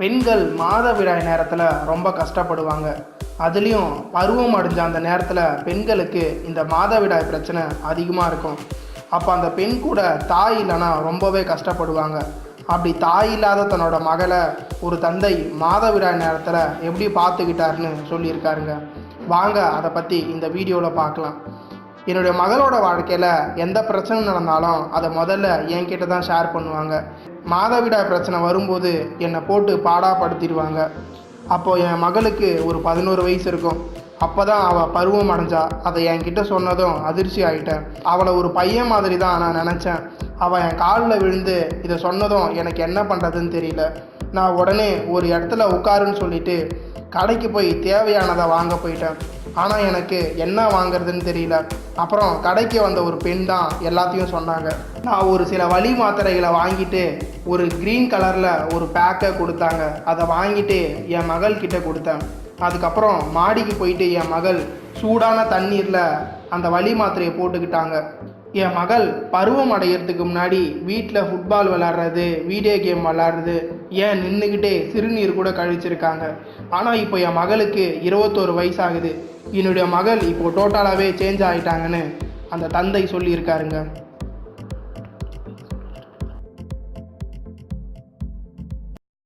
பெண்கள் மாதவிடாய் நேரத்தில் ரொம்ப கஷ்டப்படுவாங்க. அதுலேயும் பருவம் அடைஞ்ச அந்த நேரத்தில் பெண்களுக்கு இந்த மாதவிடாய் பிரச்சனை அதிகமாக இருக்கும். அப்போ அந்த பெண் கூட தாய் இல்லைன்னா ரொம்பவே கஷ்டப்படுவாங்க. அப்படி தாய் இல்லாத தன்னோட மகளை ஒரு தந்தை மாதவிடாய் நேரத்தில் எப்படி பார்த்துக்கிட்டாருன்னு சொல்லியிருக்காருங்க. வாங்க அதை பற்றி இந்த வீடியோவில் பார்க்கலாம். என்னுடைய மகளோட வாழ்க்கையில் எந்த பிரச்சனை நடந்தாலும் அதை முதல்ல என்கிட்ட தான் ஷேர் பண்ணுவாங்க. மாதவிடாய் பிரச்சனை வரும்போது என்னை போட்டு பாடாப்படுத்திடுவாங்க. அப்போது என் மகளுக்கு ஒரு பதினோரு வயசு இருக்கும். அப்போ தான் அவள் பருவம் அடைஞ்சா. அதை என்கிட்ட சொன்னதும் அதிர்ச்சி ஆகிட்டேன் அவளை ஒரு பையன் மாதிரி தான் நான் நினச்சேன். அவள் என் காலில் விழுந்து இதை சொன்னதும் எனக்கு என்ன பண்ணுறதுன்னு தெரியல. நான் உடனே ஒரு இடத்துல உட்காருன்னு சொல்லிட்டு கடைக்கு போய் தேவையானதை வாங்க போயிட்டேன். ஆனால் எனக்கு என்ன வாங்குறதுன்னு தெரியல. அப்புறம் கடைக்கு வந்த ஒரு பெண் தான் எல்லாத்தையும் சொன்னாங்க. நான் ஒரு சில வழி மாத்திரைகளை வாங்கிட்டு ஒரு க்ரீன் கலரில் ஒரு பேக்கை கொடுத்தாங்க. அதை வாங்கிட்டு என் மகள் கிட்ட கொடுத்தேன். அதுக்கப்புறம் மாடிக்கு போயிட்டு என் மகள் சூடான தண்ணீரில் அந்த வழி மாத்திரையை போட்டுக்கிட்டாங்க. என் மகள் பருவம் அடையிறதுக்கு முன்னாடி வீட்டில் ஃபுட்பால் விளாட்றது வீடியோ கேம் விளாட்றது ஏன் நின்றுக்கிட்டே சிறுநீர் கூட கழிச்சிருக்காங்க. ஆனால் இப்போ என் மகளுக்கு இருபத்தோரு வயசாகுது. என்னுடைய மகள் இப்போது டோட்டலாகவே சேஞ்ச் ஆகிட்டாங்கன்னு அந்த தந்தை சொல்லியிருக்காருங்க.